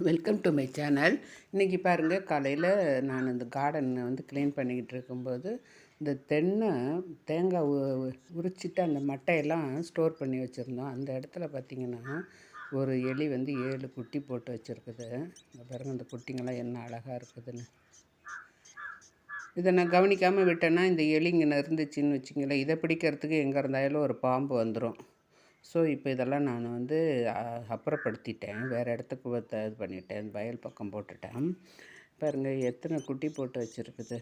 Welcome to my channel இன்றைக்கி பாருங்கள் காலையில் நான் இந்த கார்டனை வந்து க்ளீன் பண்ணிக்கிட்டு இருக்கும்போது இந்த தென்னை தேங்காய் உ உரிச்சிட்டு அந்த மட்டையெல்லாம் ஸ்டோர் பண்ணி வச்சுருந்தோம். அந்த இடத்துல பார்த்திங்கன்னா ஒரு எலி வந்து ஏழு குட்டி போட்டு வச்சுருக்குது. பாருங்கள் அந்த குட்டிங்கெல்லாம் என்ன அழகாக இருக்குதுன்னு. இதை நான் கவனிக்காமல் விட்டேன்னா இந்த எலிங்க இருந்துச்சுன்னு வச்சிங்களேன் இதை பிடிக்கிறதுக்கு எங்கே இருந்தாலும் ஒரு பாம்பு வந்துடும் ஸோ இப்போ இதெல்லாம் நான் வந்து அப்புறப்படுத்திட்டேன். வேறு இடத்துக்கு இது பண்ணிட்டேன். வயல் பக்கம் போட்டுட்டேன். பாருங்கள் எத்தனை குட்டி போட்டு வச்சுருக்குது.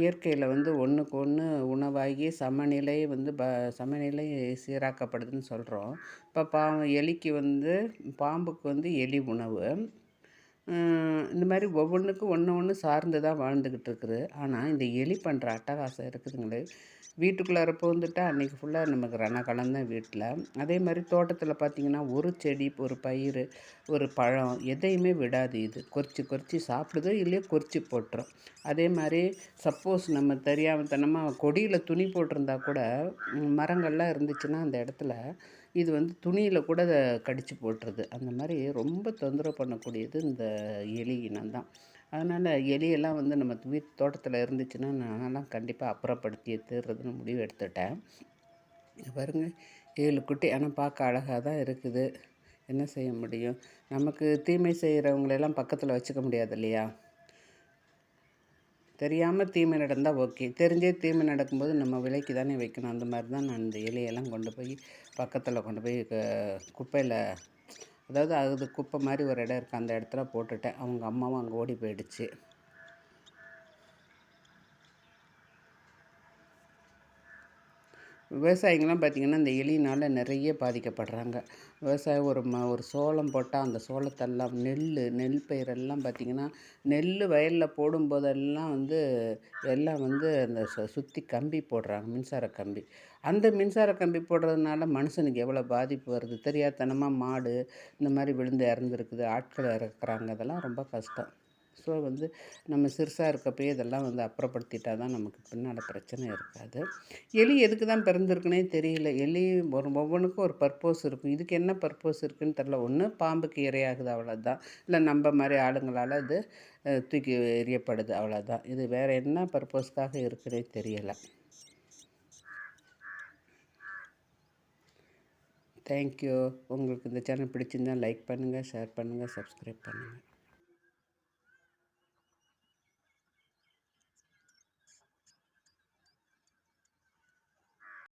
இயற்கையில் வந்து ஒன்றுக்கு ஒன்று உணவாகி சமநிலை வந்து ப சமநிலை சீராக்கப்படுதுன்னு சொல்கிறோம் இப்போ பா எலிக்கு வந்து பாம்புக்கு வந்து எலி உணவு. இந்த மாதிரி ஒவ்வொன்றுக்கும் ஒன்று ஒன்று சார்ந்து தான் வாழ்ந்துக்கிட்டு இருக்குது. ஆனால் இந்த எலி பண்ணுற அட்டகாசம் இருக்குதுங்களே. வீட்டுக்குள்ளார வந்துட்டால் அன்றைக்கி ஃபுல்லாக நமக்கு ரணக்கலம் தான் வீட்டில் அதே மாதிரி தோட்டத்தில் பார்த்திங்கன்னா ஒரு செடி ஒரு பயிர் ஒரு பழம் எதையுமே விடாது இது. கொறிச்சு கொறிச்சு சாப்பிடுதோ இல்லையோ கொறிச்சு போட்டுரும். அதே மாதிரி சப்போஸ் நம்ம தெரியாமத்தனமாக கொடியில் துணி போட்டிருந்தா கூட மரங்கள்லாம் இருந்துச்சுன்னா அந்த இடத்துல இது வந்து துணியில் கூட அதை கடித்து போட்டுருது. அந்த மாதிரி ரொம்ப தொந்தரவு பண்ணக்கூடியது இந்த எலி இனம் தான் அதனால் எலியெல்லாம் வந்து நம்ம வீட்டு தோட்டத்தில் இருந்துச்சுன்னா நான்லாம் கண்டிப்பாக அப்புறப்படுத்தி தீர்றதுன்னு முடிவு எடுத்துட்டேன். பாருங்க ஏழு குட்டி ஆனால் பார்க்க அழகாக தான் இருக்குது. என்ன செய்ய முடியும்? நமக்கு தீமை செய்கிறவங்களெல்லாம் பக்கத்தில் வச்சுக்க முடியாது இல்லையா? தெரியாமல் தீமை நடந்தால் ஓகே. தெரிஞ்சே தீமை நடக்கும்போது நம்ம விலைக்கு தானே வைக்கணும். அந்த மாதிரி தான் நான் இந்த இலையெல்லாம் கொண்டு போய் பக்கத்தில் கொண்டு போய் குப்பையில் அதாவது அது குப்பை மாதிரி ஒரு இடம் இருக்குது அந்த இடத்துல போட்டுட்டேன். அவங்க அம்மாவும் அங்கே ஓடி போயிடுச்சு. விவசாயிங்கள்லாம் பார்த்திங்கன்னா இந்த எலினால் நிறைய பாதிக்கப்படுறாங்க. விவசாயம் ஒரு ம ஒரு சோளம் போட்டால் அந்த சோளத்தெல்லாம் நெல் நெல் பயிரெல்லாம் பார்த்திங்கன்னா நெல் வயலில் போடும்போதெல்லாம் வந்து எல்லாம் வந்து அந்த சு சுற்றி கம்பி போடுறாங்க மின்சார கம்பி. அந்த மின்சார கம்பி போடுறதுனால மனுஷனுக்கு எவ்வளோ பாதிப்பு வருது? தெரியாதனமாக மாடு இந்த மாதிரி விழுந்து இறந்துருக்குது ஆட்கள் இறக்குறாங்க அதெல்லாம் ரொம்ப கஷ்டம். ஸோ வந்து நம்ம சிறுசாக இருக்கப்பயே இதெல்லாம் வந்து அப்புறப்படுத்திட்டால் தான் நமக்கு பின்னால் பிரச்சனை இருக்காது. எலி எதுக்கு தான் பிறந்திருக்குனே தெரியல. எலி ஒரு ஒவ்வொன்றுக்கும் ஒரு பர்பஸ் இருக்கும். இதுக்கு என்ன பர்பஸ் இருக்குன்னு தெரில ஒன்று பாம்புக்கு இரையாகுது அவ்வளோதான் இல்லை நம்ம மாதிரி ஆளுங்களால் அது தூக்கி எரியப்படுது அவ்வளோதான் இது வேறு என்ன பர்பஸ்க்காக இருக்குன்னே தெரியலை. தேங்க்யூ உங்களுக்கு இந்த சேனல் பிடிச்சிருந்தால் லைக் பண்ணுங்கள் ஷேர் பண்ணுங்கள் சப்ஸ்கிரைப் பண்ணுங்கள்